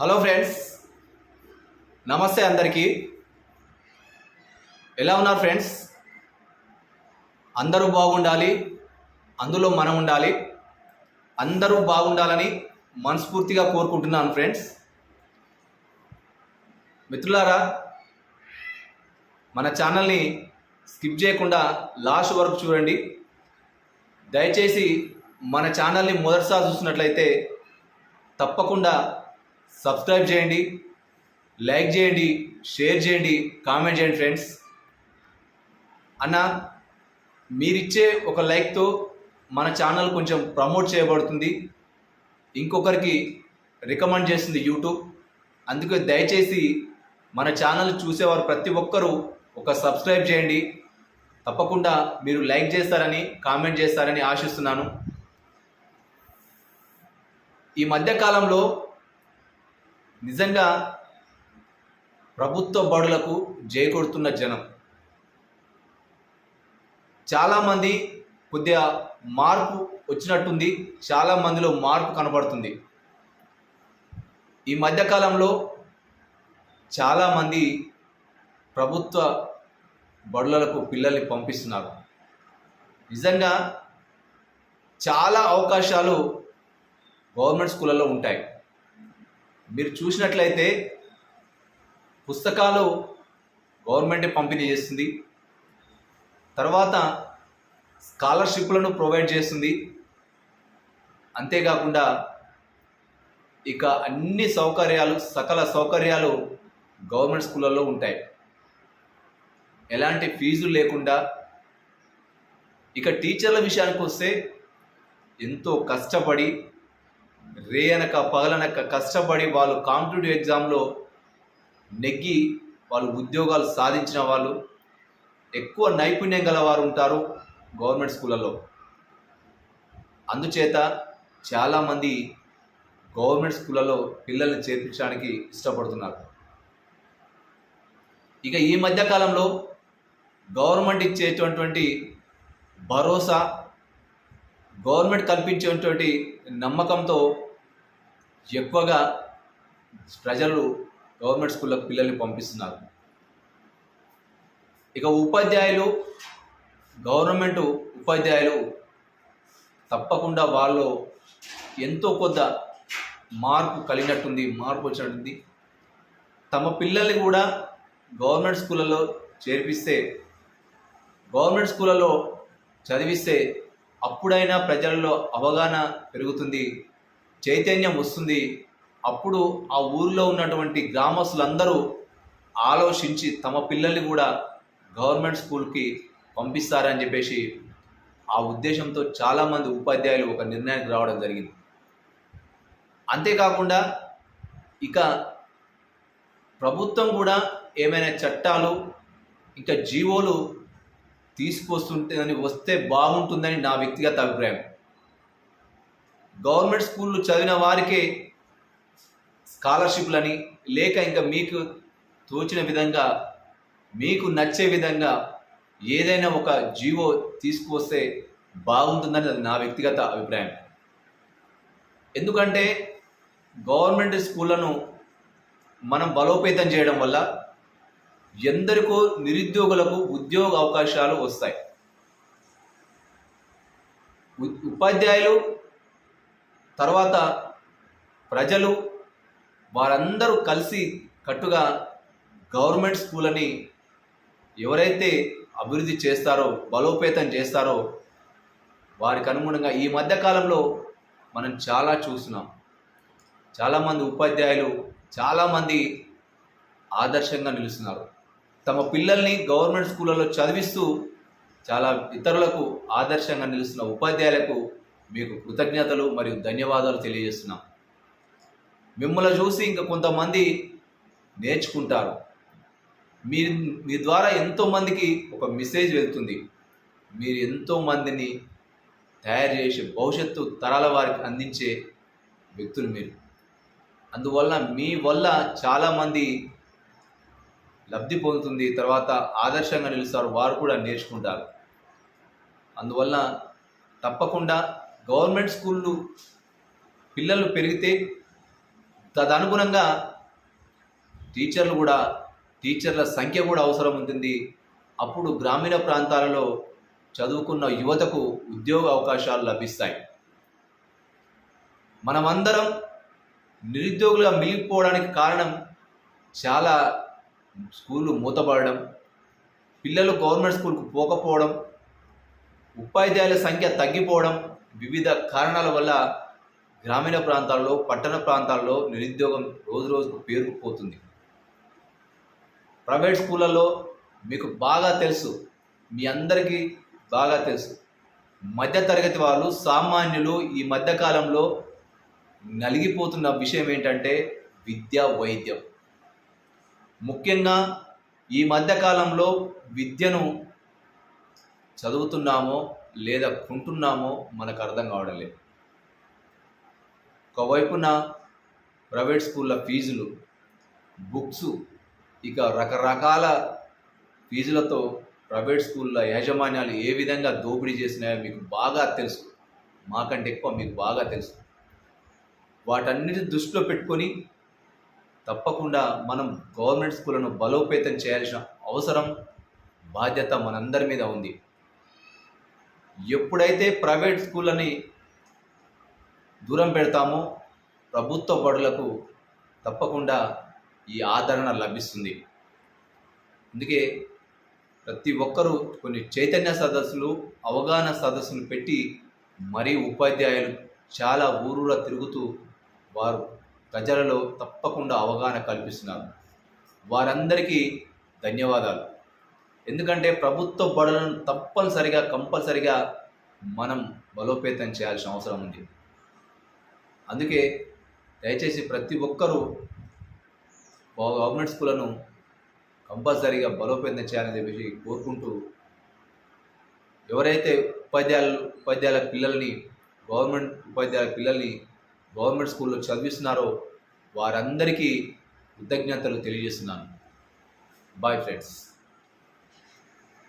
Hello friends. నమస్తే అందరికీ. ఎలా ఉన్నారు ఫ్రెండ్స్? అందరూ బాగుండాలి. అందులో మనం ఉండాలి. అందరూ బాగుండాలని మనస్ఫూర్తిగా కోరుకుంటున్నాను ఫ్రెండ్స్. మిత్రులారా మన ఛానల్ని స్కిప్ చేయకుండా లాస్ట్ వరకు చూడండి. దయచేసి మన ఛానల్ని మొదటిసారి చూసినట్లయితే తప్పకుండా సబ్స్క్రైబ్ చేయండి లైక్ చేయండి షేర్ చేయండి కామెంట్ చేయండి ఫ్రెండ్స్ అన్న మీరిచ్చే ఒక లైక్తో మన ఛానల్ కొంచెం ప్రమోట్ చేయబడుతుంది. ఇంకొకరికి రికమెండ్ చేస్తుంది యూట్యూబ్ అందుకే దయచేసి మన ఛానల్ చూసేవారు ప్రతి ఒక్కరూ ఒక సబ్స్క్రైబ్ చేయండి. తప్పకుండా మీరు లైక్ చేస్తారని కామెంట్ చేస్తారని ఆశిస్తున్నాను. ఈ మధ్యకాలంలో నిజంగా ప్రభుత్వ బడులకు జయకొడుతున్న జనం. చాలామంది కొద్దిగా మార్పు వచ్చినట్టుంది చాలా మందిలో మార్పు కనబడుతుంది. ఈ మధ్యకాలంలో చాలామంది ప్రభుత్వ బడులకు పిల్లల్ని పంపిస్తున్నారు. నిజంగా చాలా అవకాశాలు గవర్నమెంట్ స్కూళ్ళలో ఉంటాయి. మీరు చూసినట్లయితే పుస్తకాలు గవర్నమెంటే పంపిణీ చేస్తుంది. తర్వాత స్కాలర్షిప్లను ప్రొవైడ్ చేస్తుంది. అంతేకాకుండా ఇక అన్ని సౌకర్యాలు సకల సౌకర్యాలు గవర్నమెంట్ స్కూళ్ళల్లో ఉంటాయి. ఎలాంటి ఫీజులు లేకుండా ఇక టీచర్ల విషయానికి వస్తే ఎంతో కష్టపడి రేయనక పగలనక కష్టపడి వాళ్ళు కాంపిటేటివ్ ఎగ్జామ్లో నెగ్గి వాళ్ళు ఉద్యోగాలు సాధించిన వాళ్ళు ఎక్కువ నైపుణ్యం గల వారు ఉంటారు గవర్నమెంట్ స్కూళ్ళలో అందుచేత చాలామంది గవర్నమెంట్ స్కూళ్ళలో పిల్లల్ని చేర్పించడానికి ఇష్టపడుతున్నారు. ఇక ఈ మధ్యకాలంలో గవర్నమెంట్ ఇచ్చేటటువంటి భరోసా గవర్నమెంట్ కల్పించేటువంటి నమ్మకంతో ఎక్కువగా ప్రజలు గవర్నమెంట్ స్కూళ్ళకు పిల్లల్ని పంపిస్తున్నారు. ఇక ఉపాధ్యాయులు గవర్నమెంట్ ఉపాధ్యాయులు తప్పకుండా వాళ్ళు ఎంతో కొద్ద మార్పు కలిగినట్టుంది మార్పు వచ్చినట్టుంది. తమ పిల్లల్ని కూడా గవర్నమెంట్ స్కూళ్ళలో చేర్పిస్తే గవర్నమెంట్ స్కూళ్ళలో చదివిస్తే అప్పుడైనా ప్రజలలో అవగాహన పెరుగుతుంది చైతన్యం వస్తుంది. అప్పుడు ఆ ఊరిలో ఉన్నటువంటి గ్రామస్తులందరూ ఆలోచించి తమ పిల్లల్ని కూడా గవర్నమెంట్ స్కూల్కి పంపిస్తారని చెప్పేసి ఆ ఉద్దేశంతో చాలామంది ఉపాధ్యాయులు ఒక నిర్ణయానికి రావడం జరిగింది. అంతేకాకుండా ఇక ప్రభుత్వం కూడా ఏమైనా చట్టాలు ఇంకా జీవోలు తీసుకొస్తుంటే అని వస్తే బాగుంటుందని నా వ్యక్తిగత అభిప్రాయం. గవర్నమెంట్ స్కూళ్ళు చదివిన వారికే స్కాలర్షిప్లని లేక ఇంకా మీకు తోచిన విధంగా మీకు నచ్చే విధంగా ఏదైనా ఒక జీవో తీసుకువస్తే బాగుంటుందని అది నా వ్యక్తిగత అభిప్రాయం. ఎందుకంటే గవర్నమెంట్ స్కూళ్ళను మనం బలోపేతం చేయడం వల్ల ఎందరికో నిరుద్యోగులకు ఉద్యోగ అవకాశాలు వస్తాయి. ఉపాధ్యాయులు తర్వాత ప్రజలు వారందరూ కలిసి కట్టుగా గవర్నమెంట్ స్కూళ్ళని ఎవరైతే అభివృద్ధి చేస్తారో బలోపేతం చేస్తారో వారికి అనుగుణంగా ఈ మధ్య కాలంలో మనం చాలా చూస్తున్నాం. చాలామంది ఉపాధ్యాయులు చాలామంది ఆదర్శంగా నిలుస్తున్నారు. తమ పిల్లల్ని గవర్నమెంట్ స్కూళ్ళలో చదివిస్తూ చాలా ఇతరులకు ఆదర్శంగా నిలుస్తున్న ఉపాధ్యాయులకు మీకు కృతజ్ఞతలు మరియు ధన్యవాదాలు తెలియజేస్తున్నాం. మిమ్మల్ని చూసి ఇంకా కొంతమంది నేర్చుకుంటారు. మీ మీ ద్వారా ఎంతోమందికి ఒక మెసేజ్ వెళ్తుంది. మీరు ఎంతోమందిని తయారు చేసే భవిష్యత్తు తరాల వారికి అందించే వ్యక్తులు మీరు. అందువల్ల మీ వల్ల చాలామంది లబ్ధి పొందుతుంది తర్వాత ఆదర్శంగా నిలుస్తారు వారు కూడా నేర్చుకుంటారు. అందువల్ల తప్పకుండా గవర్నమెంట్ స్కూళ్ళు పిల్లలు పెరిగితే తదనుగుణంగా టీచర్లు కూడా టీచర్ల సంఖ్య కూడా అవసరం ఉంటుంది. అప్పుడు గ్రామీణ ప్రాంతాలలో చదువుకున్న యువతకు ఉద్యోగ అవకాశాలు లభిస్తాయి. మనమందరం నిరుద్యోగులుగా మిగిలిపోవడానికి కారణం చాలా స్కూళ్ళు మూతపడడం పిల్లలు గవర్నమెంట్ స్కూల్కు పోకపోవడం ఉపాధ్యాయుల సంఖ్య తగ్గిపోవడం వివిధ కారణాల వల్ల గ్రామీణ ప్రాంతాల్లో పట్టణ ప్రాంతాల్లో నిరుద్యోగం రోజు రోజుకు పేరుకుపోతుంది. ప్రైవేట్ స్కూళ్ళల్లో మీకు బాగా తెలుసు మీ అందరికీ బాగా తెలుసు. మధ్యతరగతి వాళ్ళు సామాన్యులు ఈ మధ్యకాలంలో నలిగిపోతున్న విషయం ఏంటంటే విద్యా వైద్యం. ముఖ్యంగా ఈ మధ్యకాలంలో విద్యను చదువుతున్నామో లేదా కుంటున్నామో మనకు అర్థం కావడం లేదు ఒకవైపున ప్రైవేట్ స్కూళ్ళ ఫీజులు బుక్స్ ఇక రకరకాల ఫీజులతో ప్రైవేట్ స్కూళ్ళ యాజమాన్యాలు ఏ విధంగా దోపిడీ చేసినాయో మీకు బాగా తెలుసు. మాకంటే ఎక్కువ మీకు బాగా తెలుసు. వాటన్నిటి దృష్టిలో పెట్టుకొని తప్పకుండా మనం గవర్నమెంట్ స్కూళ్ళను బలోపేతం చేయాల్సిన అవసరం బాధ్యత మనందరి మీద ఉంది. ఎప్పుడైతే ప్రైవేట్ స్కూళ్ళని దూరం పెడతామో ప్రభుత్వ బడులకు తప్పకుండా ఈ ఆదరణ లభిస్తుంది. అందుకే ప్రతి ఒక్కరూ కొన్ని చైతన్య సదస్సులు అవగాహన సదస్సులు పెట్టి మరీ ఉపాధ్యాయులు చాలా ఊరూరా తిరుగుతూ వారు ప్రజలలో తప్పకుండా అవగాహన కల్పిస్తున్నారు. వారందరికీ ధన్యవాదాలు. ఎందుకంటే ప్రభుత్వ బడులను తప్పనిసరిగా కంపల్సరిగా మనం బలోపేతం చేయాల్సిన అవసరం ఉంది. అందుకే దయచేసి ప్రతి ఒక్కరూ గవర్నమెంట్ స్కూళ్ళను కంపల్సరీగా బలోపేతం చేయాలని చెప్పేసి కోరుకుంటూ ఎవరైతే ఉపాధ్యాయులు ఉపాధ్యాయుల పిల్లల్ని గవర్నమెంట్ ఉపాధ్యాయుల పిల్లల్ని గవర్నమెంట్ స్కూల్లో చదివిస్తున్నారో వారందరికీ కృతజ్ఞతలు తెలియజేస్తున్నాను. Bye friends